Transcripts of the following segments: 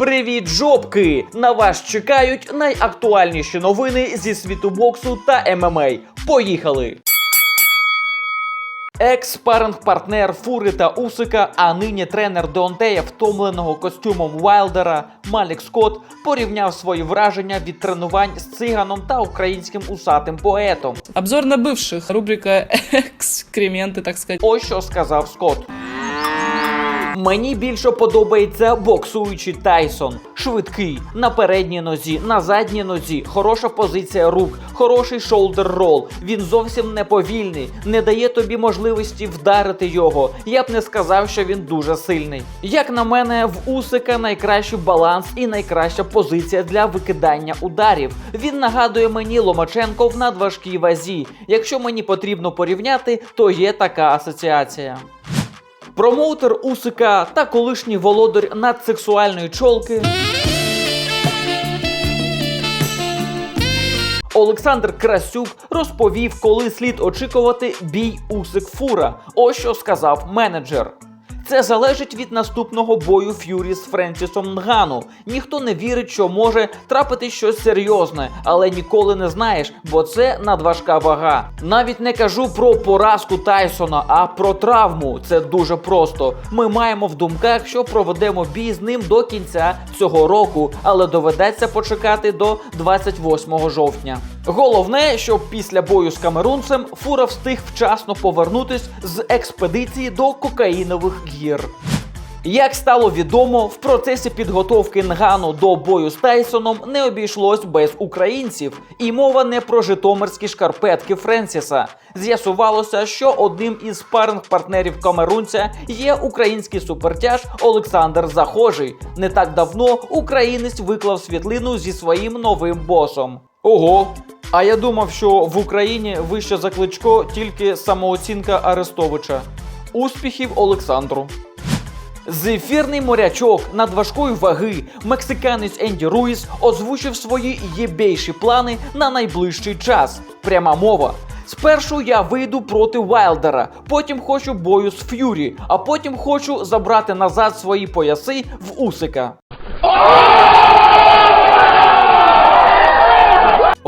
Привіт, жопки! На вас чекають найактуальніші новини зі світу боксу та ММА. Поїхали! Екс-спаринг-партнер Фури та Усика, а нині тренер Деонтея, втомленого костюмом Вайлдера, Малік Скотт порівняв свої враження від тренувань з циганом та українським усатим поетом. Обзор на бывших. Рубрика экскременты, так сказать. Ось що сказав Скотт. Мені більше подобається боксуючий Тайсон. Швидкий, на передній нозі, на задній нозі, хороша позиція рук, хороший шолдер рол. Він зовсім не повільний, не дає тобі можливості вдарити його. Я б не сказав, що він дуже сильний. Як на мене, в Усика найкращий баланс і найкраща позиція для викидання ударів. Він нагадує мені Ломаченко в надважкій вазі. Якщо мені потрібно порівняти, то є така асоціація. Промоутер Усика та колишній володар надсексуальної чолки. Олександр Красюк розповів, коли слід очікувати бій Усик Фура. Ось що сказав менеджер. Це залежить від наступного бою Ф'юрі з Френсісом Нгану. Ніхто не вірить, що може трапити щось серйозне, але ніколи не знаєш, бо це надважка вага. Навіть не кажу про поразку Тайсона, а про травму. Це дуже просто. Ми маємо в думках, що проведемо бій з ним до кінця цього року, але доведеться почекати до 28 жовтня. Головне, щоб після бою з камерунцем Фура встиг вчасно повернутись з експедиції до кокаїнових гір. Як стало відомо, в процесі підготовки Нгану до бою з Тайсоном не обійшлось без українців, і мова не про житомирські шкарпетки Френсіса. З'ясувалося, що одним із спаринг партнерів камерунця є український супертяж Олександр Захожий. Не так давно українець виклав світлину зі своїм новим босом. Ого! А я думав, що в Україні вище за кличко тільки самооцінка Арестовича. Успіхів Олександру! Зефірний морячок надважкої ваги мексиканець Енді Руїс озвучив свої єбейші плани на найближчий час. Пряма мова. Спершу я вийду проти Вайлдера, потім хочу бою з Ф'юрі, а потім хочу забрати назад свої пояси в Усика.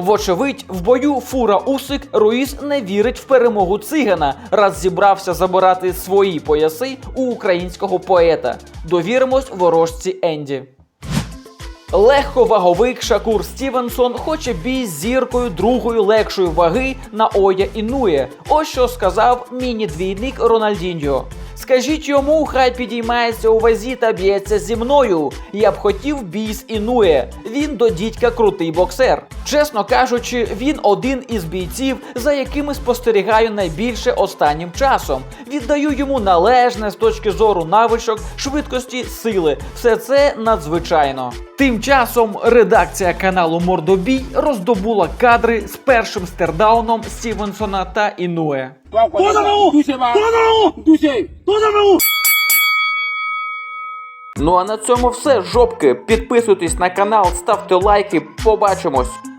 Вочевидь, в бою Фура Усик Руїс не вірить в перемогу цигана, раз зібрався забирати свої пояси у українського поета. Довіримось ворожці Енді. Легковаговик Шакур Стівенсон хоче бій з зіркою другої легшої ваги на Оя Інує. Ось що сказав міні-двійник Рональдіньо. Скажіть йому, хай підіймається у вазі та б'ється зі мною. Я б хотів бій з Інує. Він до дідька крутий боксер. Чесно кажучи, він один із бійців, за якими спостерігаю найбільше останнім часом. Віддаю йому належне з точки зору навичок, швидкості, сили. Все це надзвичайно. Тим часом редакція каналу Мордобій роздобула кадри з першим стердауном Стівенсона та Інуе. Ну а на цьому все, жопки. Підписуйтесь на канал, ставте лайки. Побачимось.